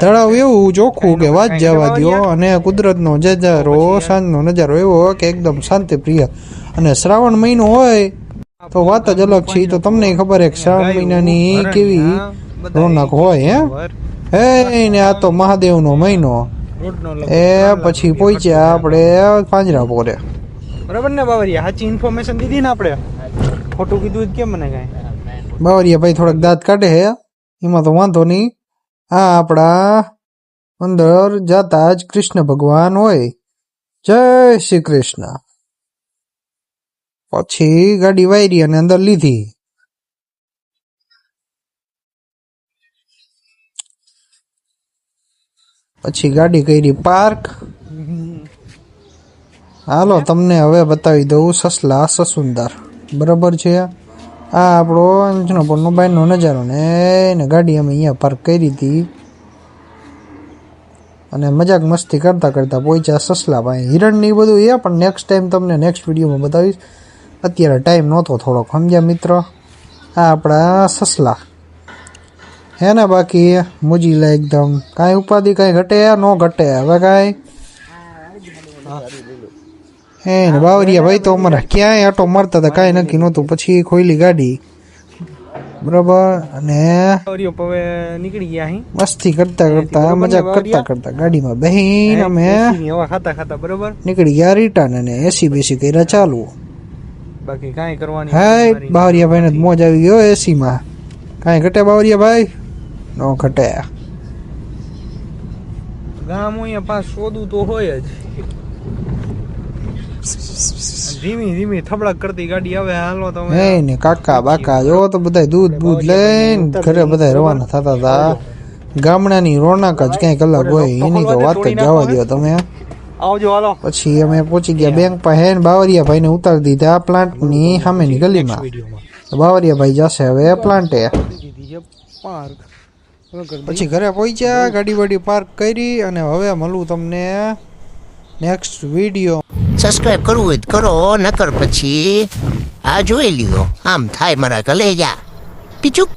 તળાવ એવું ચોખ્ખું કે વાત જવા દો અને કુદરતનો નજારો સાંજનો નજારો એવો કે એકદમ શાંતિ પ્રિય અને શ્રાવણ મહિનો હોય તો વાત જ અલગ છે. તો તમને ખબર એક શ્રાવણ મહિનાની કેવી રોનક હોય હે? હે ને આ તો મહાદેવનો મહિનો. એ પછી પહોંચ્યા આપણે પાંજરા પોરે. બરાબર ને બાવરિયા સાચી ઇન્ફોર્મેશન દીધી ને આપણે? ખોટું કીધું કેમ મને કાંઈ? બાવરિયા ભાઈ થોડાક દાંત કાઢે હે. એમાં તો વાંધો નહીં. આ આપણા અંદર જાતા જ કૃષ્ણ ભગવાન હોય. જય શ્રી કૃષ્ણ. પછી ગાડી વાયરી અને અંદર લીધી. પછી ગાડી કરી પાર્ક. હાલો, તમને હવે બતાવી દઉં સસલા સસુંદર. બરાબર છે આ આપણો અંજનપુરનો બાયનો નજારો ને એને ગાડી અમે અહીંયા પાર્ક કરી હતી. અને મજાક મસ્તી કરતા કરતા પહોંચ્યા સસલા ભાઈ. હિરણ ને બધું એ પણ નેક્સ્ટ ટાઈમ તમને નેક્સ્ટ વિડીયોમાં બતાવીશ. અત્યારે ટાઈમ નહોતો થોડોક, સમજ્યા મિત્ર? આ આપણા સસલા. હે ને બાકી મોજીલા એકદમ. કાંઈ ઉપાધિ કાંઈ ઘટે ન ઘટે. હવે કાંઈ? હે ને બાવરિયા ભાઈ તો અમારા ક્યાંય આટો મારતા હતા કાંઈ નક્કી નહોતું. પછી ખોઈલી ગાડી. બરાબર અને નીકળી ગયા અહીં મસ્તી કરતા કરતા મજાક કરતા કરતા ગાડીમાં બેહીને અમે હવા ખાતા ખાતા બરોબર? નીકળી ગયા રિટર્ન અને એસી બેસી કર્યા ચાલુ. બાકી કાંઈ કરવાની હે બાવરિયા ભાઈને તો મોજ આવી ગયો એસીમાં. કાંઈ ઘટે બાવરિયા ભાઈ? નો ઘટે. ગામ અહીંયા પાસ શોધું તો હોય જ. ધીમી ધીમી થબડક કરતી ગાડી આવે હાલો તમે. હે ને કાકા બાકા જો તો બધા દૂધ બૂધ લઈને ઘરે બધા રવાના થતા હતા. ગામડાની રોનક જ કંઈક અલગ હોય એની તો વાત જ જવા દો તમે આવજો હાલો. પછી અમે પહોંચી ગયા બેંક પાસે ને બાવરિયા ભાઈને ઉતારી દીધા પ્લાન્ટની સામેની ગલીમાં. બાવરિયા ભાઈ જશે હવે પ્લાન્ટે. પછી ઘરે પહોંચ્યા ગાડી વાડી પાર્ક કરી અને હવે મળું તમને નેક્સ્ટ વીડિયો સબસ્ક્રાઇબ કરવું હોય તો કરો, નકર પછી, આ જોઈ લ્યો. આમ થાય મારા કલેજા. પીચુક